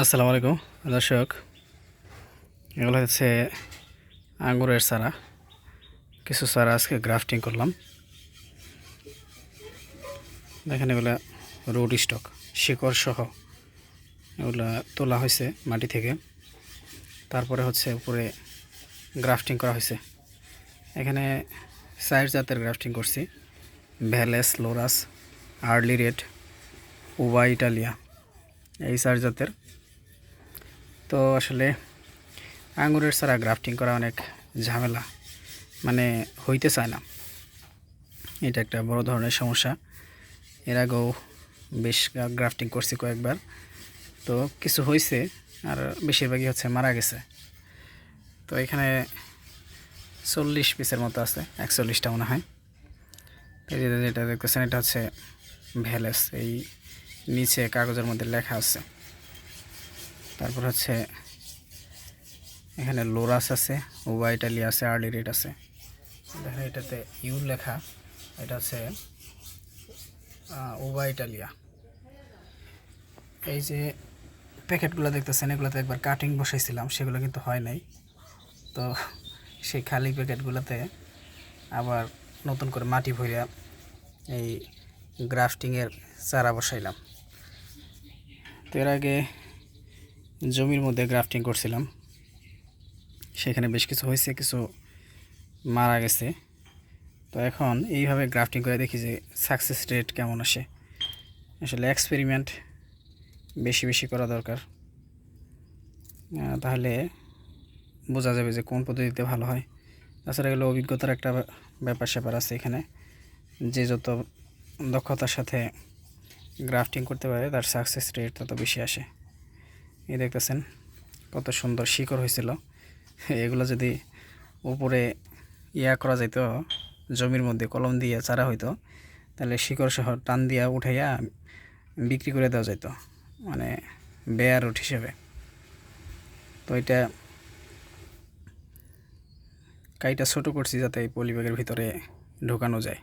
আসসালামু আলাইকুম, দর্শক। এগুলো হচ্ছে আঙ্গুরের চারা। কিছু চারা আজকে গ্রাফটিং করলাম। দেখেন এগুলা রোড স্টক, শিকড় সহ এগুলা তোলা হয়েছে মাটি থেকে। তারপরে হচ্ছে উপরে গ্রাফটিং করা হয়েছে। এখানে সাইড জাতের গ্রাফটিং করছি। Valles, Loras, early red, Uba, Italia. এই চার জাতের তো আসলে আঙুরের ছাড়া গ্রাফটিং করা অনেক ঝামেলা। মানে হইতে চায় না। এটা একটা বড় ধরনের সমস্যা। এর আগেও বেশ গ্রাফটিং করছি কয়েকবার। তো কিছু হয়েছে আর বেশিরভাগই হচ্ছে মারা গেছে। তো এখানে চল্লিশ পিসের মতো আছে, একচল্লিশটা মনে হয়। তো এই যে যেটা দেখতেছেন, এটা হচ্ছে ভ্যালেস। এই নিচে কাগজের মধ্যে লেখা আছে। তারপর হচ্ছে এখানে লোরাস আছে ওবা ইটালি আছে, আর্লি রেড আছে। দেখেন এটাতে ইউ লেখা, এটা হচ্ছে ওবা ইটালিয়া। এই যে প্যাকেটগুলো দেখতেছেন, এগুলোতে একবার কাটিং বসাইছিলাম, সেগুলো কিন্তু হয় নাই। তো সেই খালি প্যাকেটগুলোতে আবার নতুন করে মাটি ভরিয়া এই গ্রাফটিংয়ের চারা বসাইলাম। তো এর আগে জমির মধ্যে গ্রাফটিং করছিলাম। সেখানে বেশ কিছু হয়েছে, কিছু মারা গেছে। তো এখন এইভাবে গ্রাফটিং করে দেখি যে সাকসেস রেট কেমন আসে। আসলে এক্সপেরিমেন্ট বেশি বেশি করা দরকার। তাহলে বোঝা যাবে যে কোন পদ্ধতিতে ভালো হয়। তাছাড়া এগুলো অভিজ্ঞতার একটা ব্যাপার, স্যাপার আছে এখানে। যে যত দক্ষতার সাথে গ্রাফটিং করতে পারে, তার সাকসেস রেট তত বেশি আসে। এই দেখতেছেন, কত সুন্দর শিকড় হয়েছিল। এগুলো যদি উপরে ইয়া করা যেত জমির মধ্যে কলম দিয়ে চারা হইতো, তাহলে শিকড় সহ টান দিয়া উঠাইয়া বিক্রি করে দেওয়া যেত মানে বেয়ার রুট হিসেবে। তো এটা কাইটা ছোট করছি যাতে এই পলি ব্যাগের ভিতরে ঢোকানো যায়।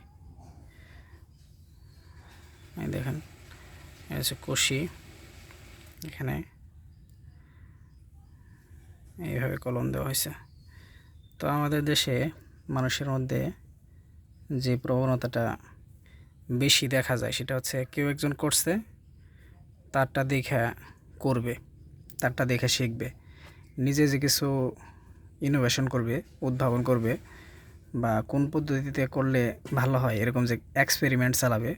দেখেন হচ্ছে কষি এখানে এইভাবে কলম দেওয়া হয়েছে। তো আমাদের দেশে মানুষের মধ্যে যে প্রবণতাটা বেশি দেখা যায় সেটা হচ্ছে কেউ একজন করছে, তারটা দেখা করবে, তারটা দেখে শিখবে, নিজে যে কিছু ইনোভেশন করবে, উদ্ভাবন করবে বা কোন পদ্ধতিতে করলে ভালো হয়, এরকম যে এক্সপেরিমেন্ট চালাবে,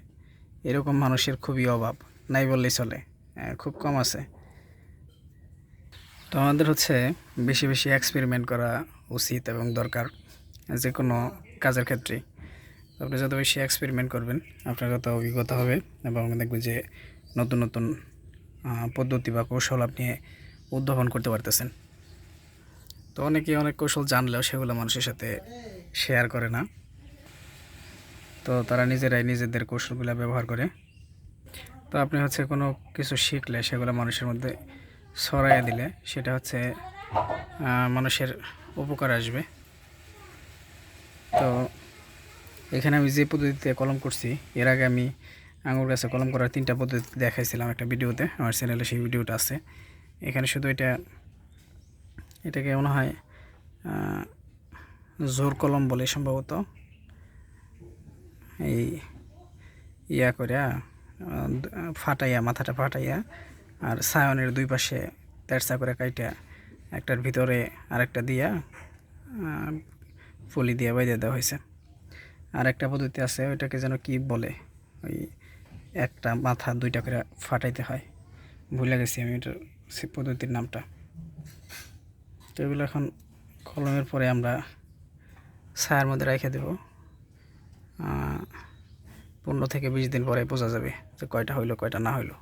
এরকম মানুষের খুবই অভাব, নাই বললেই চলে খুব কম আছে। তো আমাদের হচ্ছে বেশি বেশি এক্সপেরিমেন্ট করা উচিত এবং দরকার যে কোনো কাজের ক্ষেত্রেই তো আপনি যত বেশি এক্সপেরিমেন্ট করবেন, আপনার তত অভিজ্ঞতা হবে এবং দেখবেন যে নতুন নতুন পদ্ধতি বা কৌশল আপনি উদ্ভাবন করতে পারতেছেন। তো অনেকে অনেক কৌশল জানলেও সেগুলো মানুষের সাথে শেয়ার করে না। তো তারা নিজেরাই নিজেদের কৌশলগুলো ব্যবহার করে। তো আপনি হচ্ছে কোনো কিছু শিখলে সেগুলো মানুষের মধ্যে ছড়াইয়া দিলে সেটা হচ্ছে মানুষের উপকার আসবে। তো এখানে আমি যে পদ্ধতিতে কলম করছি, এর আগে আমি আঙুর গাছে কলম করার তিনটা পদ্ধতি দেখাইছিলাম একটা ভিডিওতে, আমার চ্যানেলে সেই ভিডিওটা আছে। এখানে শুধু এটা, এটাকে মনে হয় জোর কলম বলে সম্ভবত। এই ইয়া করিয়া ফাটাইয়া, মাথাটা ফাটাইয়া আর সায়নের দুই পাশে তেরসা করে কাইটা একটার ভিতরে আরেকটা দিয়া ফলি দিয়ে বাইরে দেওয়া হয়েছে। আর একটা পদ্ধতি আছে, ওইটাকে যেন কি বলে, ওই একটা মাথা দুইটা করে ফাটাইতে হয়। ভুলে গেছি আমি ওইটার সে পদ্ধতির নামটা। তো এগুলো এখন কলমের পরে আমরা ছায়ার মধ্যে রেখে দেব। পনেরো থেকে বিশ দিন পরে বোঝা যাবে যে কয়টা হইল, কয়টা না হইল।